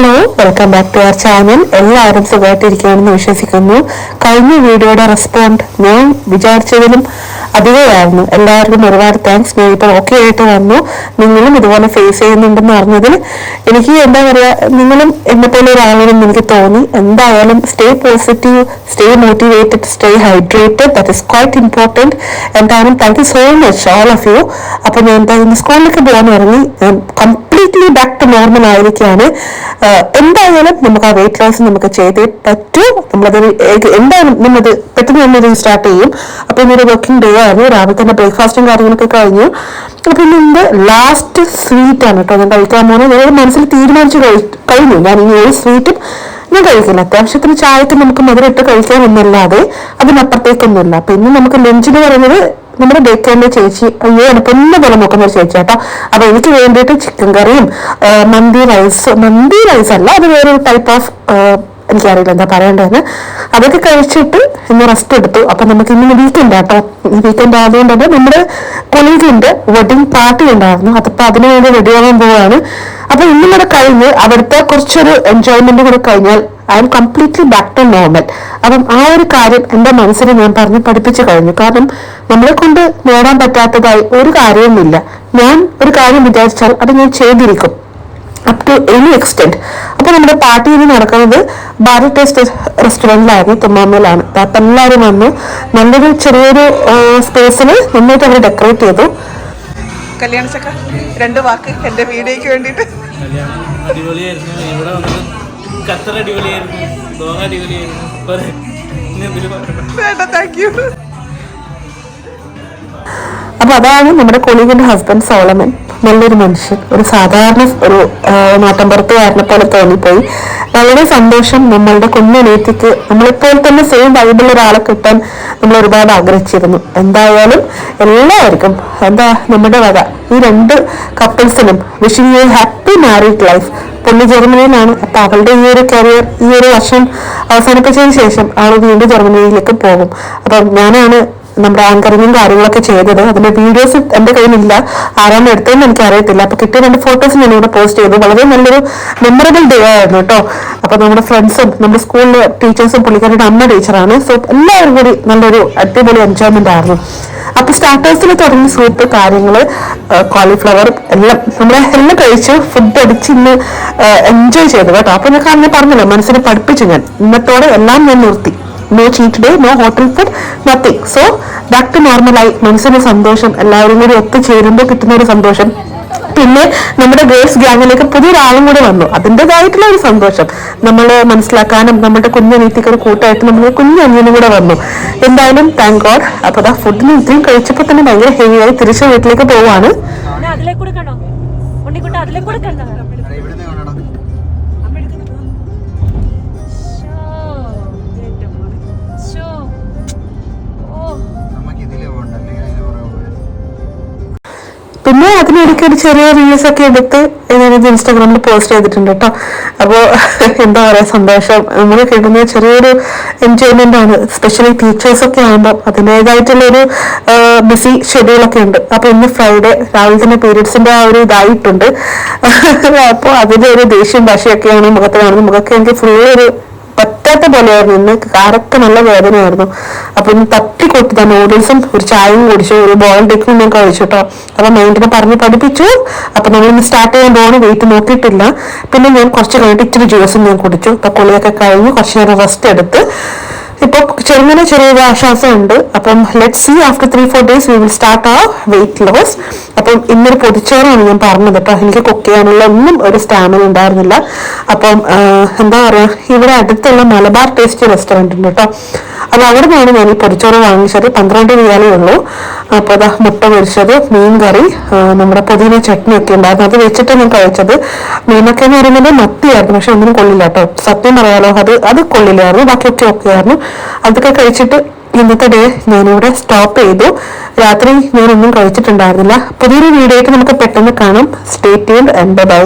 Hello welcome back to our channel എല്ലാവരും സുഖമായിട്ടിരിക്കുകയാണെന്ന് വിശ്വസിക്കുന്നു. കഴിഞ്ഞ വീഡിയോയുടെ റെസ്പോണ്ട് ഞാൻ വിചാരിച്ചതിലും അധികമായിരുന്നു. എല്ലാവർക്കും ഒരുപാട് താങ്ക്സ് ഞാൻ ഇപ്പോൾ ഓക്കെ ആയിട്ട് വന്നു. നിങ്ങളും ഇതുപോലെ ഫേസ് ചെയ്യുന്നുണ്ടെന്ന് അറിഞ്ഞതിൽ എനിക്ക് എന്താ പറയുക നിങ്ങളും എന്നെ പോലെ ഒരാളാണെന്ന് എനിക്ക് തോന്നി. എന്തായാലും stay positive stay motivated stay hydrated that is quite important എന്തായാലും thank you so much all of you അപ്പോൾ ഞാൻ എന്തായാലും സ്കൂളിലേക്ക് പോകാൻ ഇറങ്ങി. ഞാൻ കംപ്ലീറ്റ്ലി ബാക്ക് ടു നോർമൽ ആയിരിക്കുകയാണ് എന്തായാലും നമുക്ക് ആ വെയിറ്റ് ലോസ് നമുക്ക് ചെയ്തേ പറ്റൂ. നമ്മളത് എന്തായാലും നമ്മളത് പെട്ടെന്ന് തന്നെ സ്റ്റാർട്ട് ചെയ്യും. അപ്പൊ ഇന്നൊരു വർക്കിംഗ് ഡേ ആണ്. രാവിലെ തന്നെ ബ്രേക്ക്ഫാസ്റ്റും കാര്യങ്ങളൊക്കെ കഴിഞ്ഞു. അപ്പൊ ഇന്ന് ലാസ്റ്റ് സ്വീറ്റ് ആണ് കേട്ടോ ഞാൻ കഴിക്കാൻ പോകുന്നത് ഞാൻ മനസ്സിൽ തീരുമാനിച്ചു കഴി- കഴിഞ്ഞു. ഞാൻ ഇനി ഒരു സ്വീറ്റും ഞാൻ കഴിക്കില്ല. അത്യാവശ്യത്തിന് ചായക്ക് നമുക്ക് മധുരമിട്ട് കഴിക്കാമെന്നല്ലാതെ അതിനപ്പുറത്തേക്കൊന്നുമില്ല. പിന്നെ നമുക്ക് ലഞ്ചിന് പറയുന്നത് നമ്മുടെ ബേക്കറിന്റെ ചേച്ചി അയ്യോ എന്നെ പോലെ നോക്കുന്ന ഒരു ചേച്ചി കേട്ടോ അപ്പൊ എനിക്ക് വേണ്ടിയിട്ട് ചിക്കൻ കറിയും മന്തി റൈസ് മന്തി റൈസ് അല്ല അത് വേറൊരു ടൈപ്പ് ഓഫ് എനിക്കറിയില്ല എന്താ പറയേണ്ടതെന്ന്. അതൊക്കെ കഴിച്ചിട്ട് ഇന്ന് റെസ്റ്റ് എടുത്തു. അപ്പൊ നമുക്ക് ഇന്ന് വീക്കെൻഡ് കേട്ടോ ഈ വീക്കെൻഡ് ആയതുകൊണ്ട് തന്നെ നമ്മുടെ കൊളീഗിന്റെ വെഡിങ് പാർട്ടി ഉണ്ടായിരുന്നു. അതപ്പോ അതിനു വേണ്ടി റെഡിയാവാൻ പോവാണ്. അപ്പൊ ഇന്നും കൂടെ കഴിഞ്ഞ് അവിടുത്തെ കുറച്ചൊരു എൻജോയ്മെന്റ് കൂടെ കഴിഞ്ഞാൽ I'm completely back to normal അപ്പം ആ ഒരു കാര്യം എന്റെ മനസ്സിൽ ഞാൻ പറഞ്ഞ് പഠിപ്പിച്ചു കഴിഞ്ഞു. കാരണം നമ്മളെ കൊണ്ട് നേടാൻ പറ്റാത്തതായി ഒരു കാര്യവുമില്ല ഞാൻ ഒരു കാര്യം വിചാരിച്ചാൽ അത് ഞാൻ ചെയ്തിരിക്കും. അപ് ടു എനി എക്സ്റ്റെൻഡ് അപ്പൊ നമ്മുടെ പാർട്ടി ഇനി നടക്കുന്നത് ഭാരത് ടേസ്റ്റ് റെസ്റ്റോറന്റിലായിരുന്നു തുമ്മാമയിലാണ് അപ്പം എല്ലാവരും വന്നു. നല്ലൊരു ചെറിയൊരു സ്പേസിൽ നന്നായിട്ട് അവർ ഡെക്കറേറ്റ് ചെയ്തു. കല്യാണ ചക്ക രണ്ട് വാക്ക് എന്റെ വീഡിയോയ്ക്ക് വേണ്ടിയിട്ട്. അടിപൊളിയായിരുന്നു. ഇവിടെ വന്നത് ഖത്തർ അടിപൊളിയായിരുന്നു. ദോഹ അടിപൊളിയായിരുന്നു. അപ്പൊ അതാണ് നമ്മുടെ കൊളീഗിന്റെ ഹസ്ബൻഡ് സോളമൻ. നല്ലൊരു മനുഷ്യൻ. ഒരു സാധാരണ ഒരു നാട്ടമ്പുറത്ത് നാട്ടിൻപുറത്തുകാരനെ പോലെ തോന്നിപ്പോയി. വളരെ സന്തോഷം നമ്മളുടെ കുഞ്ഞനേത്തിക്ക് നമ്മളെപ്പോലെ തന്നെ സെയിം വൈബിൾ ഒരാളെ കിട്ടാൻ നമ്മൾ ഒരുപാട് ആഗ്രഹിച്ചിരുന്നു. എന്തായാലും എല്ലാവർക്കും എന്താ നമ്മുടെ വക. ഈ രണ്ട് കപ്പിൾസിനും wishing you happy married life പുള്ളി ജർമ്മനിയിലാണ്. അപ്പൊ അവളുടെ ഈ ഒരു കരിയർ ഈ ഒരു വർഷം അവസാനിപ്പിച്ചതിന് ശേഷം അവൾ വീണ്ടും ജർമ്മനിയിലേക്ക് പോകും. അപ്പം ഞാനാണ് നമ്മുടെ ആങ്കറിങ്ങും കാര്യങ്ങളൊക്കെ ചെയ്തത്. അതിന്റെ വീഡിയോസ് എന്റെ കയ്യിലില്ല. ആരാണ് എടുത്തതെന്ന് എനിക്ക് അറിയത്തില്ല അപ്പൊ കിട്ടിയ രണ്ട് ഫോട്ടോസ് ഞാൻ ഇവിടെ പോസ്റ്റ് ചെയ്തു. വളരെ നല്ലൊരു മെമ്മറബിൾ ഡേ ആയിരുന്നു കേട്ടോ. അപ്പൊ നമ്മുടെ ഫ്രണ്ട്സും നമ്മുടെ സ്കൂളിലെ ടീച്ചേഴ്സും പുള്ളിക്കാരുടെ അമ്മ ടീച്ചറാണ് സോ എല്ലാവരും കൂടി നല്ലൊരു അടിപൊളി എൻജോയ്മെന്റ് ആയിരുന്നു. അപ്പൊ സ്റ്റാർട്ടേഴ്സിൽ തുടങ്ങി സൂപ്പ് കാര്യങ്ങൾ കോളിഫ്ലവർ എല്ലാം നമ്മളെ എല്ലാം കഴിച്ച് ഫുഡ് അടിച്ച് ഇന്ന് എൻജോയ് ചെയ്തു കേട്ടോ. അപ്പൊ ഞാൻ കാരണം പറഞ്ഞല്ലോ മനസ്സിനെ പഠിപ്പിച്ചു ഞാൻ. ഇന്നത്തോടെ എല്ലാം ഞാൻ നിർത്തി. No cheat day no hotel food nothing so back to നോർമലായി മനസ്സിന് സന്തോഷം എല്ലാവരും കൂടി ഒത്തുചേരുമ്പോൾ കിട്ടുന്ന ഒരു സന്തോഷം. പിന്നെ നമ്മുടെ ഗേൾസ് ഗ്യാങ്ങിലേക്ക് പുതിയൊരാളും കൂടെ വന്നു. അതിന്റെതായിട്ടുള്ള ഒരു സന്തോഷം. നമ്മൾ മനസ്സിലാക്കാനും നമ്മുടെ കുഞ്ഞനീത്തിക്ക് ഒരു കൂട്ടായിട്ട് നമ്മുടെ കുഞ്ഞനിയനും കൂടെ വന്നു. എന്തായാലും താങ്ക് ഗോഡ് അപ്പൊ ആ ഫുഡിന് ഇത്രയും കഴിച്ചപ്പോൾ തന്നെ ഭയങ്കര ഹെവിയായി തിരിച്ച് വീട്ടിലേക്ക് പോവാണ്. ഞാൻ അതിലെ കൂടെ കണ്ടോ ഉണ്ണിക്കുട്ട അതിലേക്ക് കൂടെ കണ്ടോ പിന്നെ അതിനിടയ്ക്ക് ഒരു ചെറിയ റീൽസ് ഒക്കെ എടുത്ത് ഞാനിത് ഇൻസ്റ്റാഗ്രാമിൽ പോസ്റ്റ് ചെയ്തിട്ടുണ്ട് കേട്ടോ അപ്പോൾ എന്താ പറയാ സന്തോഷം. നമ്മൾ കിട്ടുന്ന ചെറിയൊരു എൻജോയ്മെന്റ് ആണ്. സ്പെഷ്യലി ടീച്ചേഴ്സ് ഒക്കെ ആകുമ്പോൾ അതിന്റെതായിട്ടുള്ളൊരു ബിസി ഷെഡ്യൂളൊക്കെ ഉണ്ട്. അപ്പോൾ ഇന്ന് ഫ്രൈഡേ രാവിലെ തന്നെ പീരീഡ്സിന്റെ ആ ഒരു ഇതായിട്ടുണ്ട്. അപ്പോൾ അതിന്റെ ഒരു ദേഷ്യം ഭാഷയൊക്കെയാണ് മുഖത്ത് കാണുന്നത്. മുഖത്ത് എനിക്ക് ഫുള്ള് ഒരു പറ്റാത്ത പോലെയായിരുന്നു. ഇന്ന് കാരൊക്കെ നല്ല വേദനയായിരുന്നു. അപ്പൊ ഇന്ന് തട്ടിക്കൊട്ടി നൂഡിൽസും ഒരു ചായയും കുടിച്ചു. ഒരു ബോൾ ഡെക്കും ഞാൻ കഴിച്ചു കേട്ടോ അപ്പൊ മൈൻഡിനെ പറഞ്ഞ് പഠിപ്പിച്ചു. അപ്പൊ നമ്മൾ ഇന്ന് സ്റ്റാർട്ട് ചെയ്യാൻ പോകുന്ന വെയിറ്റ് നോക്കിയിട്ടില്ല. പിന്നെ ഞാൻ കുറച്ച് കഴിഞ്ഞിട്ട് ഇച്ചിരി ജ്യൂസും ഞാൻ കുടിച്ചു. അപ്പൊ കുളിയൊക്കെ കഴിഞ്ഞ് കുറച്ച് നേരം റെസ്റ്റ് എടുത്ത് ഇപ്പൊ ചെറുങ്ങനെ ചെറിയൊരു ആശ്വാസം ഉണ്ട് അപ്പം let see after three four days we will start ആ വെയിറ്റ് ലോസ് അപ്പം ഇന്നൊരു പൊതിച്ചോറാണ് ഞാൻ പറഞ്ഞത്. കേട്ടോ എനിക്ക് കുക്ക് ചെയ്യാനുള്ള ഒന്നും ഒരു സ്റ്റാമിന ഉണ്ടായിരുന്നില്ല. അപ്പം എന്താ പറയാ ഇവിടെ അടുത്തുള്ള മലബാർ ടേസ്റ്റ് റെസ്റ്റോറന്റ് ഉണ്ട് കേട്ടോ. അപ്പൊ അവിടെ നിന്നാണ് ഞാൻ ഈ പൊതിച്ചോറ് വാങ്ങിച്ചത്. പന്ത്രണ്ട് റിയാലേ ഉള്ളൂ. അപ്പോൾ അതാ മുട്ട പൊരിച്ചത് മീൻ കറി നമ്മുടെ പുതിയ ചട്നി ഒക്കെ ഉണ്ടായിരുന്നു. അത് വെച്ചിട്ട് ഞാൻ കഴിച്ചത്. മീനൊക്കെ എന്ന് പറയുന്നത് മത്തിയായിരുന്നു പക്ഷെ ഒന്നും കൊള്ളില്ല കേട്ടോ. സത്യം പറയാലോ അത് അത് കൊള്ളില്ലായിരുന്നു. ബാക്കിയൊക്കെ ഒക്കെ ആയിരുന്നു. അതൊക്കെ കഴിച്ചിട്ട് ഇന്നത്തെ ഡേ ഞാനിവിടെ സ്റ്റോപ്പ് ചെയ്തു. രാത്രി ഞാനൊന്നും കഴിച്ചിട്ടുണ്ടായിരുന്നില്ല. പുതിയൊരു വീഡിയോ ആയിട്ട് നമുക്ക് പെട്ടെന്ന് കാണാം. Stay and by